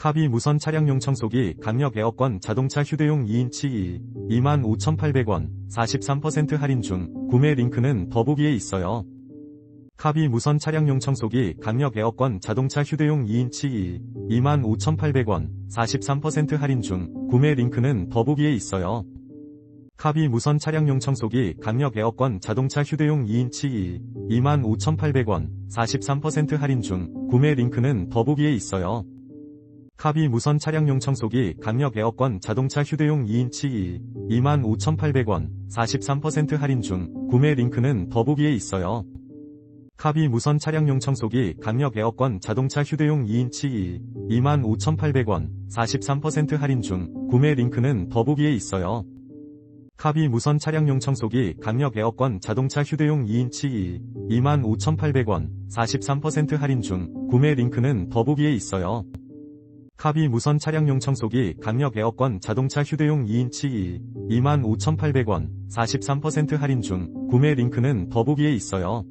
카비 무선 차량용 청소기 강력 에어컨 자동차 휴대용 2인치 1 25,800원 43% 할인 중 구매 링크는 더보기에 있어요. 카비 무선 차량용 청소기 강력 에어컨 자동차 휴대용 2인치 1 25,800원 43% 할인 중 구매 링크는 더보기에 있어요. 카비 무선 차량용 청소기 강력 에어컨 자동차 휴대용 2인치 1 25,800원 43% 할인 중 구매 링크는 더보기에 있어요. 카비 무선 차량용 청소기 강력 에어컨 자동차 휴대용 2인치 1 25,800원 43% 할인 중 구매 링크는 더보기에 있어요. 카비 무선 차량용 청소기 강력 에어컨 자동차 휴대용 2인치 1 25,800원 43% 할인 중 구매 링크는 더보기에 있어요. 카비 무선 차량용 청소기 강력 에어컨 자동차 휴대용 2인치 1 25,800원 43% 할인 중 구매 링크는 더보기에 있어요. 카비 무선 차량용 청소기 강력 에어컨 자동차 휴대용 2인치 1 25,800원 43% 할인 중 구매 링크는 더보기에 있어요.